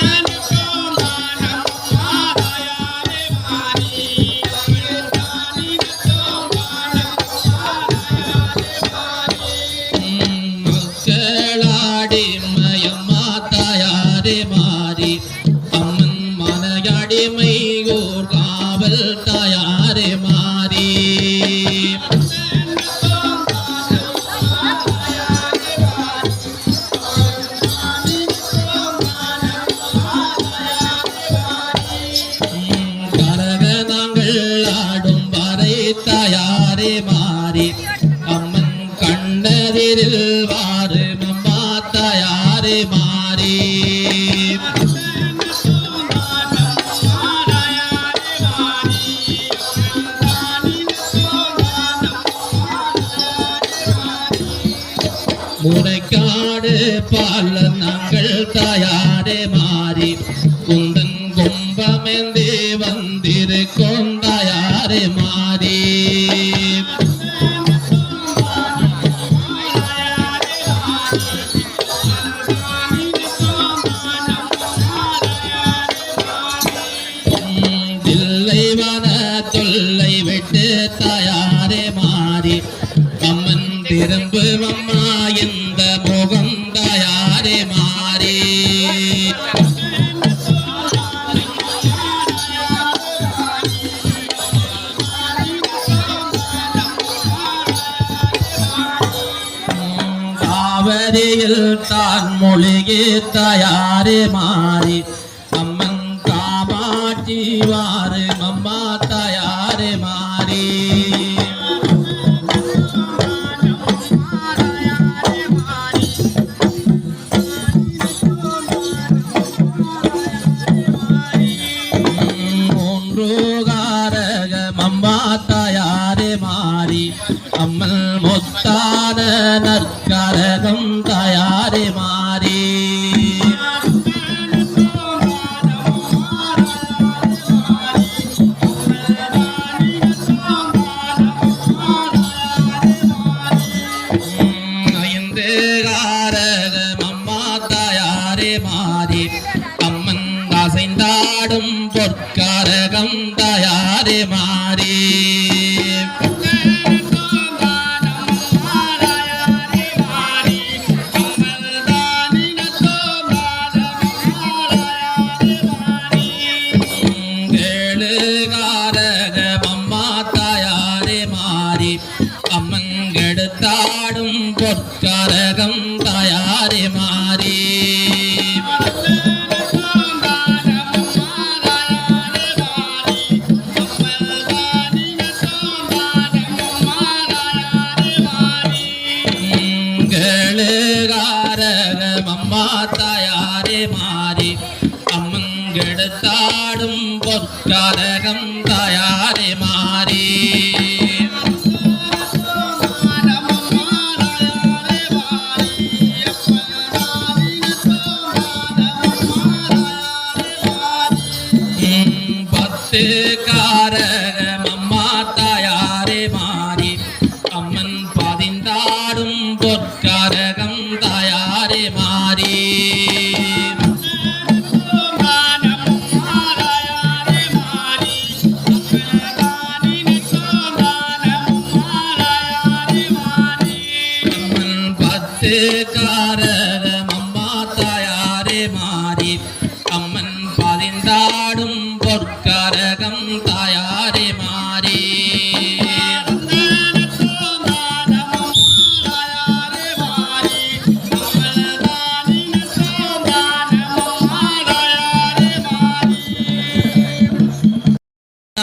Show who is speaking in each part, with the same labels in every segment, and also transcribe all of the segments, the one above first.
Speaker 1: One. मारे കരയിൽ താൻ മുളികി തയാറി മാറി. അമ്മൻ കാമാറ്റിവാ കാരണനർക്കാരകം തയാരിമാ മാറി? മാറി തയ്യാറെ മാറി. അമ്മങ്കെടുത്താടും പൊക്കാരകം തയ്യാറെ മാറി.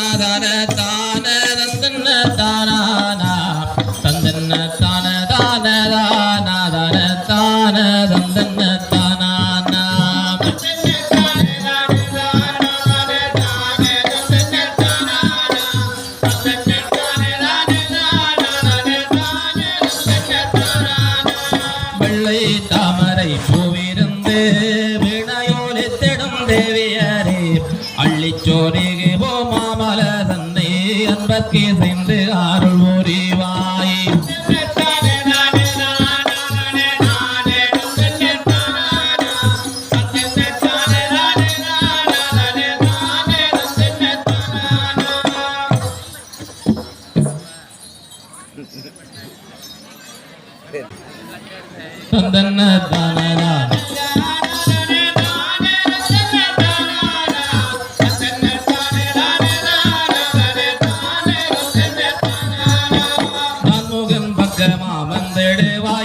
Speaker 1: சாதன தான் Karl Mori.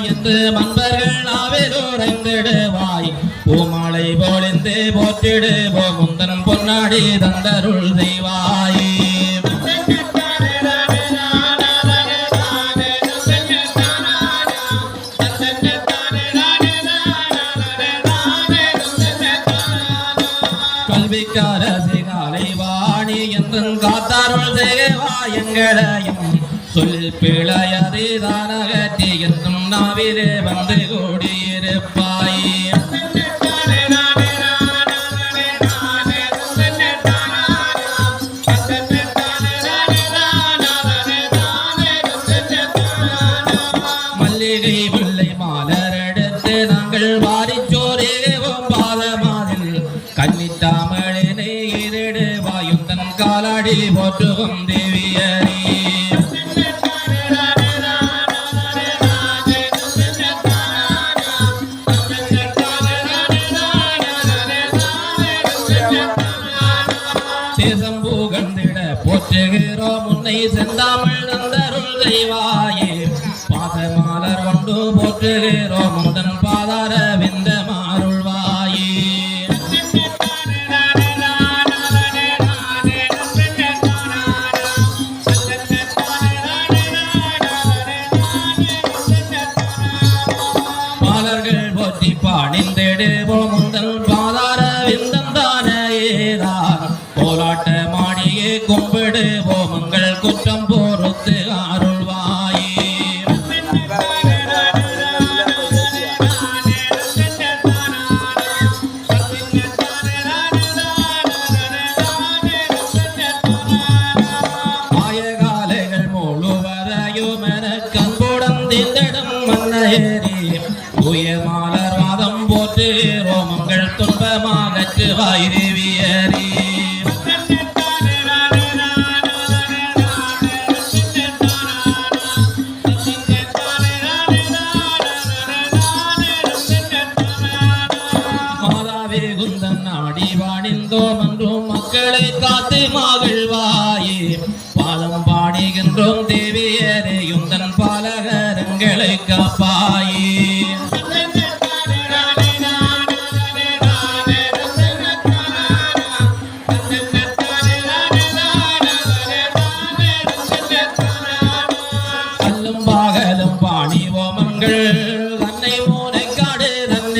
Speaker 1: என்று மன்பர்கள் நாவேதோரைந்திடுவாய் பூமாலை போலிந்து போற்றிடு போகுந்தனம் பொன்னாடி தந்தருள் செய்வாய். கல்விக்கார சிகாலை வாணி என்றும் காத்தாருள் செய்வா எங்களையும். சொல் பிழை தேசம் கண்டிட போற்றுகிறோம். முன்னை செந்தாமல் நந்தருள் தெய்வாயே பாசமாலர் கொண்டு போற்றுகிறோம். முந்தன் பாதார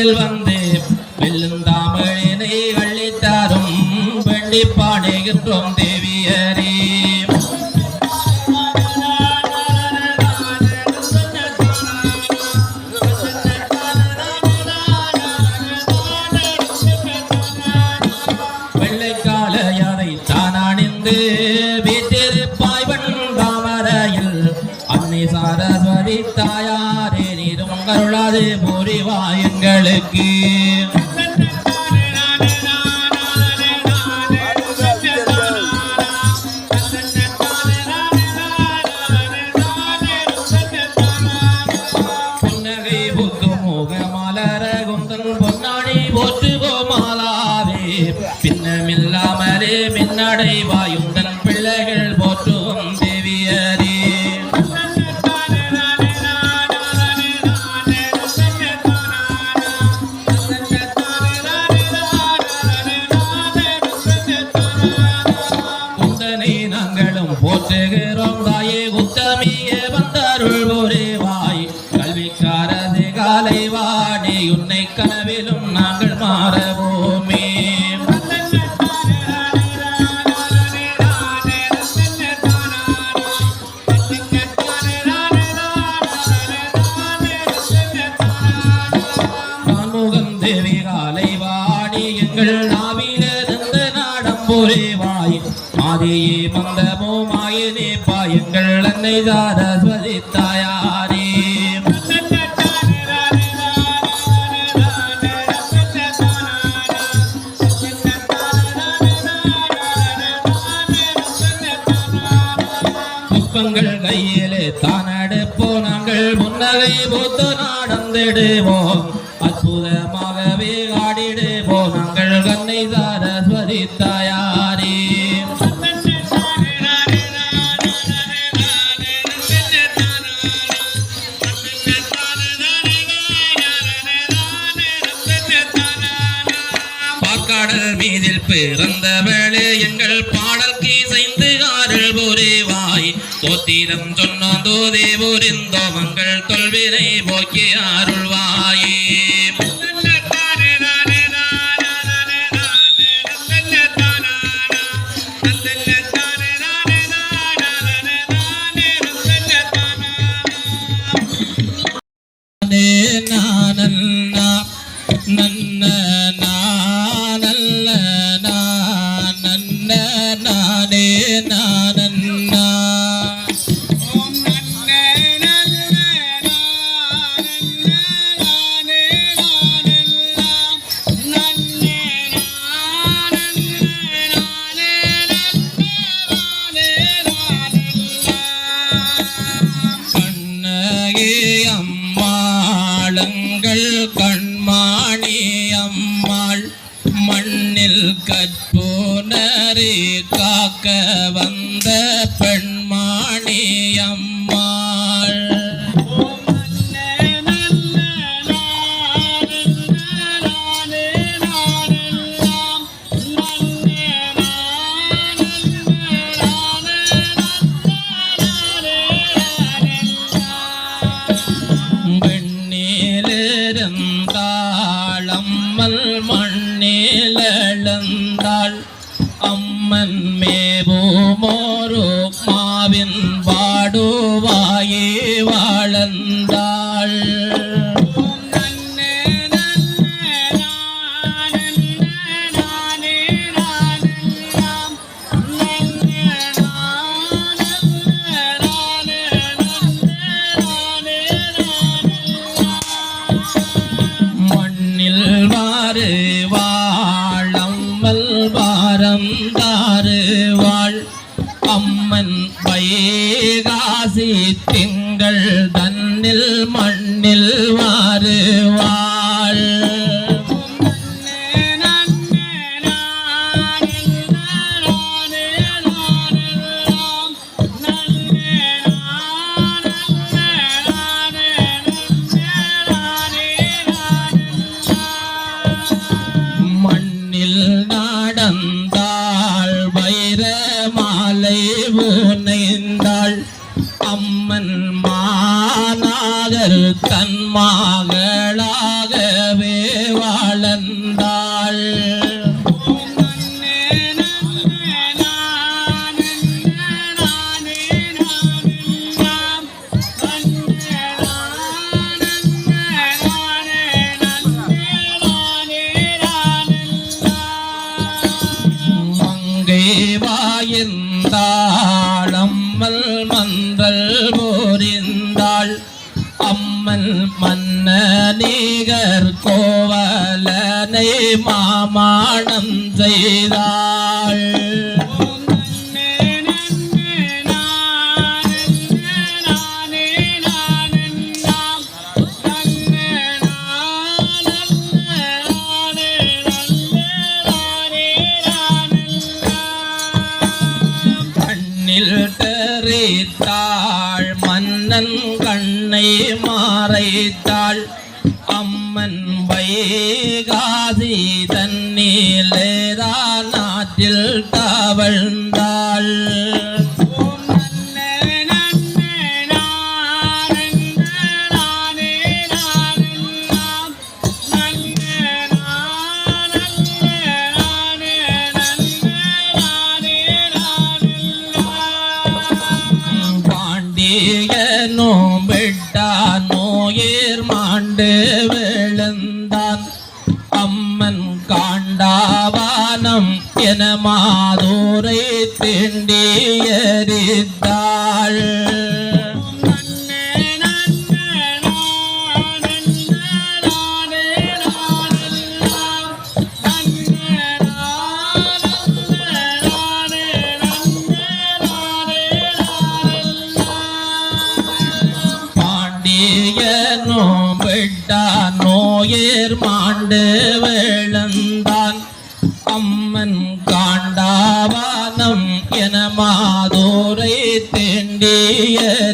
Speaker 1: மூனைக்காடு வந்து விழுந்தாமழினை அள்ளித்தாரும் வெள்ளி பாடுகின்றோம் தேவியரே. வெள்ளைக்கால யாரை தான் அணிந்து வீட்டிருப்பாய் தாமரையில் அன்னை சாரஸ்வதி தாயாரே. நீரும் கருளாது புரிவாயங்களுக்கு கான்முகம் வாடி எங்கள் நாவில நாவிலிருந்து நாடம் போரே புரிவாய் மாதியே மந்தமோ மாயனே பாயங்கள் அன்னை சாரஸ்வதி தாயாரே. புஷ்பங்கள் கையிலே தானடுப்போ நாங்கள் முன்னகை பூத்து நடந்திடுவோம். சாதித்தாயாரே பாக்காடல் மீதில் பிறந்தவளே எங்கள் பாடல்க்கு இசைந்து ஆறல் புரிவாய். தோத்திரம் சொன்னோம் தோதே புரிந்தோம் எங்கள் தொல்வினை போக்கி அருள்வாய். and உயிர் காக்க வந்த பெண் மாணிகர் கோவலனை மாமாணம் செய்தாள். மன்னன் கண்ணை மாறைத்தாள். அம்மன் வைகாசி தண்ணீலேதா நாட்டில் தவழ்ந்தாள். நோம்பிட்டா நோயேர் மாண்டவ மனம் என மாதோரை திண்டியறித்தாள் நோம்பெட்டா நோயேர் மாண்டு விளந்தா. அம்மன் காண்டாவானம் என மாதோரை தேண்டியரித்தான்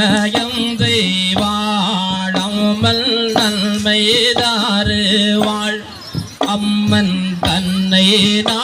Speaker 1: நன்னயம் செய்வாழம்மல் நன்மைதாறு வாழ். அம்மன் தன்னை நான்